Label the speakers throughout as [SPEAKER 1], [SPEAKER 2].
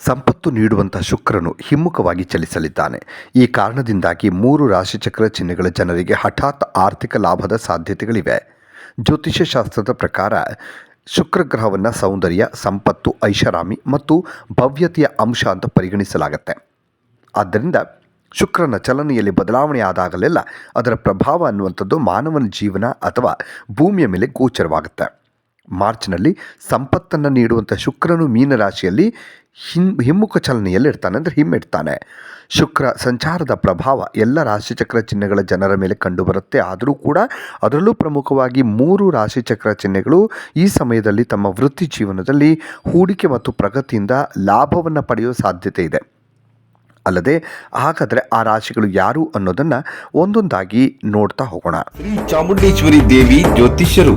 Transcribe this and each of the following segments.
[SPEAKER 1] ಸಂಪತ್ತು ನೀಡುವಂತಹ ಶುಕ್ರನು ಹಿಮ್ಮುಖವಾಗಿ ಚಲಿಸಲಿದ್ದಾನೆ. ಈ ಕಾರಣದಿಂದಾಗಿ ಮೂರು ರಾಶಿಚಕ್ರ ಚಿಹ್ನೆಗಳ ಜನರಿಗೆ ಹಠಾತ್ ಆರ್ಥಿಕ ಲಾಭದ ಸಾಧ್ಯತೆಗಳಿವೆ. ಜ್ಯೋತಿಷ್ಯ ಶಾಸ್ತ್ರದ ಪ್ರಕಾರ ಶುಕ್ರಗ್ರಹವನ್ನು ಸೌಂದರ್ಯ, ಸಂಪತ್ತು, ಐಷಾರಾಮಿ ಮತ್ತು ಭವ್ಯತೆಯ ಅಂಶ ಅಂತ ಪರಿಗಣಿಸಲಾಗುತ್ತೆ. ಆದ್ದರಿಂದ ಶುಕ್ರನ ಚಲನೆಯಲ್ಲಿ ಬದಲಾವಣೆ ಆದಾಗಲೆಲ್ಲ ಅದರ ಪ್ರಭಾವ ಅನ್ನುವಂಥದ್ದು ಮಾನವನ ಜೀವನ ಅಥವಾ ಭೂಮಿಯ ಮೇಲೆ ಗೋಚರವಾಗುತ್ತೆ. ಮಾರ್ಚ್ನಲ್ಲಿ ಸಂಪತ್ತನ್ನು ನೀಡುವಂಥ ಶುಕ್ರನು ಮೀನರಾಶಿಯಲ್ಲಿ ಹಿಮ್ ಹಿಮ್ಮುಖ ಚಲನೆಯಲ್ಲಿ ಇರ್ತಾನೆ, ಅಂದರೆ ಹಿಮ್ಮಿಡ್ತಾನೆ. ಶುಕ್ರ ಸಂಚಾರದ ಪ್ರಭಾವ ಎಲ್ಲ ರಾಶಿಚಕ್ರ ಚಿಹ್ನೆಗಳ ಜನರ ಮೇಲೆ ಕಂಡುಬರುತ್ತೆ. ಆದರೂ ಕೂಡ ಅದರಲ್ಲೂ ಪ್ರಮುಖವಾಗಿ ಮೂರು ರಾಶಿಚಕ್ರ ಚಿಹ್ನೆಗಳು ಈ ಸಮಯದಲ್ಲಿ ತಮ್ಮ ವೃತ್ತಿ ಜೀವನದಲ್ಲಿ ಹೂಡಿಕೆ ಮತ್ತು ಪ್ರಗತಿಯಿಂದ ಲಾಭವನ್ನು ಪಡೆಯುವ ಸಾಧ್ಯತೆ ಇದೆ. ಅಲ್ಲದೆ ಹಾಗಾದರೆ ಆ ರಾಶಿಗಳು ಯಾರು ಅನ್ನೋದನ್ನು ಒಂದೊಂದಾಗಿ ನೋಡ್ತಾ ಹೋಗೋಣ.
[SPEAKER 2] ಶ್ರೀ ಚಾಮುಂಡೇಶ್ವರಿ ದೇವಿ ಜ್ಯೋತಿಷ್ಯರು.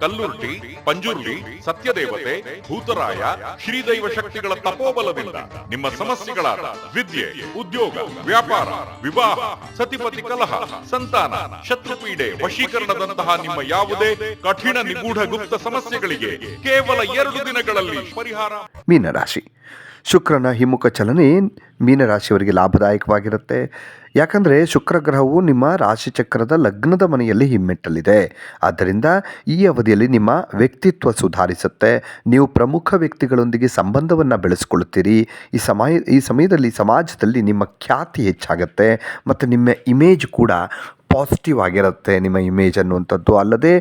[SPEAKER 3] ಕಲ್ಲುರ್ಟಿ ಪಂಜುರ್ಲಿ ಸತ್ಯದೇವತೆ, ಭೂತರಾಯ, ಶ್ರೀದೈವ ಶಕ್ತಿಗಳ ತಪೋಬಲದಿಂದ ನಿಮ್ಮ ಸಮಸ್ಯೆಗಳಾದ ವಿದ್ಯೆ, ಉದ್ಯೋಗ, ವ್ಯಾಪಾರ, ವಿವಾಹ, ಸತಿಪತಿ ಕಲಹ, ಸಂತಾನ, ಶತ್ರುಪೀಡೆ ವಶೀಕರಣದಂತಹ ನಿಮ್ಮ ಯಾವುದೇ ಕಠಿಣ ನಿಗೂಢ ಗುಪ್ತ ಸಮಸ್ಯೆಗಳಿಗೆ ಕೇವಲ ಎರಡು ದಿನಗಳಲ್ಲಿ ಪರಿಹಾರ.
[SPEAKER 1] ಮೀನರಾಶಿ. ಶುಕ್ರನ ಹಿಮ್ಮುಖ ಚಲನೆ ಮೀನರಾಶಿಯವರಿಗೆ ಲಾಭದಾಯಕವಾಗಿರುತ್ತೆ. ಯಾಕಂದರೆ ಶುಕ್ರ ಗ್ರಹವು ನಿಮ್ಮ ರಾಶಿಚಕ್ರದ ಲಗ್ನದ ಮನೆಯಲ್ಲಿ ಹಿಮ್ಮೆಟ್ಟಲಿದೆ. ಆದ್ದರಿಂದ ಈ ಅವಧಿಯಲ್ಲಿ ನಿಮ್ಮ ವ್ಯಕ್ತಿತ್ವ ಸುಧಾರಿಸುತ್ತೆ. ನೀವು ಪ್ರಮುಖ ವ್ಯಕ್ತಿಗಳೊಂದಿಗೆ ಸಂಬಂಧವನ್ನು ಬೆಳೆಸ್ಕೊಳ್ತೀರಿ. ಈ ಸಮಯ, ಈ ಸಮಯದಲ್ಲಿ, ಸಮಾಜದಲ್ಲಿ ನಿಮ್ಮ ಖ್ಯಾತಿ ಹೆಚ್ಚಾಗುತ್ತೆ. ಮತ್ತು ನಿಮ್ಮ ಇಮೇಜ್ ಕೂಡ ಪಾಸಿಟಿವ್ ಆಗಿರುತ್ತೆ ನಿಮ್ಮ ಇಮೇಜ್ ಅನ್ನುವಂಥದ್ದು. ಅಲ್ಲದೆ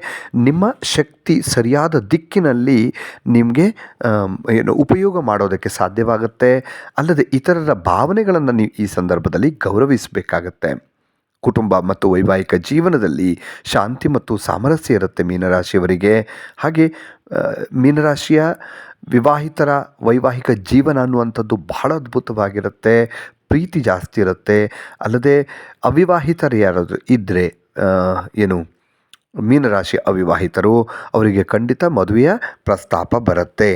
[SPEAKER 1] ನಿಮ್ಮ ಶಕ್ತಿ ಸರಿಯಾದ ದಿಕ್ಕಿನಲ್ಲಿ ನಿಮಗೆ ಏನು ಉಪಯೋಗ ಮಾಡೋದಕ್ಕೆ ಸಾಧ್ಯವಾಗುತ್ತೆ. ಅಲ್ಲದೆ ಇತರರ ಭಾವನೆಗಳನ್ನು ನೀವು ಈ ಸಂದರ್ಭದಲ್ಲಿ ಗೌರವಿಸಬೇಕಾಗತ್ತೆ. ಕುಟುಂಬ ಮತ್ತು ವೈವಾಹಿಕ ಜೀವನದಲ್ಲಿ ಶಾಂತಿ ಮತ್ತು ಸಾಮರಸ್ಯ ಇರುತ್ತೆ ಮೀನರಾಶಿಯವರಿಗೆ. ಹಾಗೆ ಮೀನರಾಶಿಯ ವಿವಾಹಿತರ ವೈವಾಹಿಕ ಜೀವನ ಅನ್ನುವಂಥದ್ದು ಬಹಳ ಅದ್ಭುತವಾಗಿರುತ್ತೆ. ಪ್ರೀತಿ ಜಾಸ್ತಿ ಇರುತ್ತೆ, ಅಲ್ಲದೆ ಅವಿವಾಹಿತರು ಯಾರಾದರೂ ಇದ್ದರೆ ಏನು, ಮೀನರಾಶಿ ಅವಿವಾಹಿತರು, ಅವರಿಗೆ ಖಂಡಿತ ಮದುವೆಯ ಪ್ರಸ್ತಾಪ ಬರುತ್ತೆ.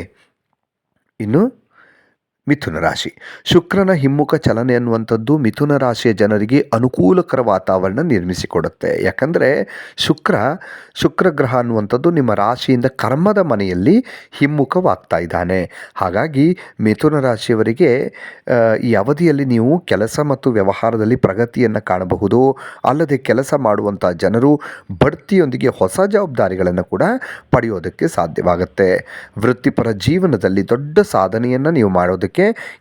[SPEAKER 1] ಇನ್ನು ಮಿಥುನ ರಾಶಿ. ಶುಕ್ರನ ಹಿಮ್ಮುಖ ಚಲನೆ ಅನ್ನುವಂಥದ್ದು ಮಿಥುನ ರಾಶಿಯ ಜನರಿಗೆ ಅನುಕೂಲಕರ ವಾತಾವರಣ ನಿರ್ಮಿಸಿಕೊಡುತ್ತೆ. ಯಾಕಂದರೆ ಶುಕ್ರ ಶುಕ್ರ ಗ್ರಹ ಅನ್ನುವಂಥದ್ದು ನಿಮ್ಮ ರಾಶಿಯಿಂದ ಕರ್ಮದ ಮನೆಯಲ್ಲಿ ಹಿಮ್ಮುಖವಾಗ್ತಾ ಇದ್ದಾನೆ. ಹಾಗಾಗಿ ಮಿಥುನ ರಾಶಿಯವರಿಗೆ ಈ ಅವಧಿಯಲ್ಲಿ ನೀವು ಕೆಲಸ ಮತ್ತು ವ್ಯವಹಾರದಲ್ಲಿ ಪ್ರಗತಿಯನ್ನು ಕಾಣಬಹುದು. ಅಲ್ಲದೆ ಕೆಲಸ ಮಾಡುವಂಥ ಜನರು ಬಡ್ತಿಯೊಂದಿಗೆ ಹೊಸ ಜವಾಬ್ದಾರಿಗಳನ್ನು ಕೂಡ ಪಡೆಯೋದಕ್ಕೆ ಸಾಧ್ಯವಾಗುತ್ತೆ. ವೃತ್ತಿಪರ ಜೀವನದಲ್ಲಿ ದೊಡ್ಡ ಸಾಧನೆಯನ್ನು ನೀವು ಮಾಡೋದಕ್ಕೆ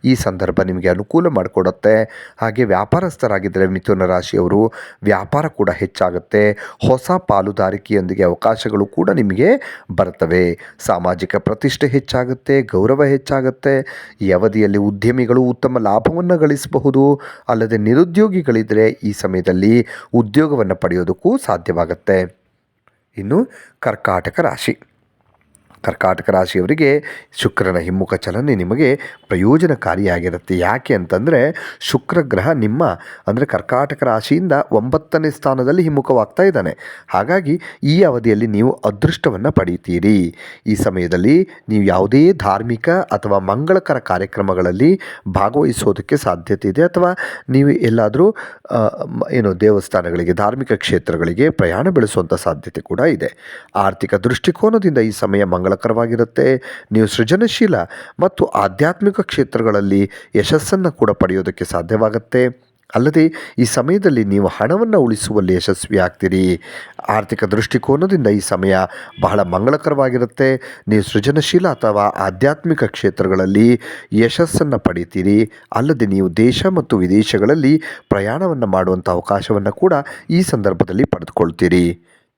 [SPEAKER 1] ಈ ಸಂದರ್ಭ ನಿಮಗೆ ಅನುಕೂಲ ಮಾಡಿಕೊಡುತ್ತೆ. ಹಾಗೆ ವ್ಯಾಪಾರಸ್ಥರಾಗಿದ್ದರೆ ಮಿಥುನ ರಾಶಿಯವರು ವ್ಯಾಪಾರ ಕೂಡ ಹೆಚ್ಚಾಗುತ್ತೆ. ಹೊಸ ಪಾಲುದಾರಿಕೆಯೊಂದಿಗೆ ಅವಕಾಶಗಳು ಕೂಡ ನಿಮಗೆ ಬರ್ತವೆ ಸಾಮಾಜಿಕ ಪ್ರತಿಷ್ಠೆ ಹೆಚ್ಚಾಗುತ್ತೆ, ಗೌರವ ಹೆಚ್ಚಾಗುತ್ತೆ. ಈ ಅವಧಿಯಲ್ಲಿ ಉದ್ಯಮಿಗಳು ಉತ್ತಮ ಲಾಭವನ್ನು ಗಳಿಸಬಹುದು. ಅಲ್ಲದೆ ನಿರುದ್ಯೋಗಿಗಳಿದ್ದರೆ ಈ ಸಮಯದಲ್ಲಿ ಉದ್ಯೋಗವನ್ನು ಪಡೆಯೋದಕ್ಕೂ ಸಾಧ್ಯವಾಗುತ್ತೆ. ಇನ್ನು ಕರ್ಕಾಟಕ ರಾಶಿ. ಕರ್ಕಾಟಕ ರಾಶಿಯವರಿಗೆ ಶುಕ್ರನ ಹಿಮ್ಮುಖ ಚಲನೆ ನಿಮಗೆ ಪ್ರಯೋಜನಕಾರಿಯಾಗಿರುತ್ತೆ. ಯಾಕೆ ಅಂತಂದರೆ ಶುಕ್ರ ಗ್ರಹ ನಿಮ್ಮ ಅಂದರೆ ಕರ್ಕಾಟಕ ರಾಶಿಯಿಂದ ಒಂಬತ್ತನೇ ಸ್ಥಾನದಲ್ಲಿ ಹಿಮ್ಮುಖವಾಗ್ತಾ ಇದ್ದಾನೆ. ಹಾಗಾಗಿ ಈ ಅವಧಿಯಲ್ಲಿ ನೀವು ಅದೃಷ್ಟವನ್ನು ಪಡೆಯುತ್ತೀರಿ ಈ ಸಮಯದಲ್ಲಿ ನೀವು ಯಾವುದೇ ಧಾರ್ಮಿಕ ಅಥವಾ ಮಂಗಳಕರ ಕಾರ್ಯಕ್ರಮಗಳಲ್ಲಿ ಭಾಗವಹಿಸೋದಕ್ಕೆ ಸಾಧ್ಯತೆ ಇದೆ. ಅಥವಾ ನೀವು ಎಲ್ಲಾದರೂ ಏನು ದೇವಸ್ಥಾನಗಳಿಗೆ, ಧಾರ್ಮಿಕ ಕ್ಷೇತ್ರಗಳಿಗೆ ಪ್ರಯಾಣ ಬೆಳೆಸುವಂಥ ಸಾಧ್ಯತೆ ಕೂಡ ಇದೆ. ಆರ್ಥಿಕ ದೃಷ್ಟಿಕೋನದಿಂದ ಈ ಸಮಯ ಮಂಗಳಕರವಾಗಿರುತ್ತೆ ನೀವು ಸೃಜನಶೀಲ ಮತ್ತು ಆಧ್ಯಾತ್ಮಿಕ ಕ್ಷೇತ್ರಗಳಲ್ಲಿ ಯಶಸ್ಸನ್ನು ಕೂಡ ಪಡೆಯೋದಕ್ಕೆ ಸಾಧ್ಯವಾಗುತ್ತೆ. ಅಲ್ಲದೆ, ಈ ಸಮಯದಲ್ಲಿ ನೀವು ಹಣವನ್ನು ಉಳಿಸುವಲ್ಲಿ ಯಶಸ್ವಿ ಆಗ್ತೀರಿ. ಆರ್ಥಿಕ ದೃಷ್ಟಿಕೋನದಿಂದ ಈ ಸಮಯ ಬಹಳ ಮಂಗಳಕರವಾಗಿರುತ್ತೆ. ನೀವು ಸೃಜನಶೀಲ ಅಥವಾ ಆಧ್ಯಾತ್ಮಿಕ ಕ್ಷೇತ್ರಗಳಲ್ಲಿ ಯಶಸ್ಸನ್ನು ಪಡಿತೀರಿ. ಅಲ್ಲದೆ, ನೀವು ದೇಶ ಮತ್ತು ವಿದೇಶಗಳಲ್ಲಿ ಪ್ರಯಾಣವನ್ನು ಮಾಡುವಂಥ ಅವಕಾಶವನ್ನು ಕೂಡ ಈ ಸಂದರ್ಭದಲ್ಲಿ ಪಡೆದುಕೊಳ್ತೀರಿ.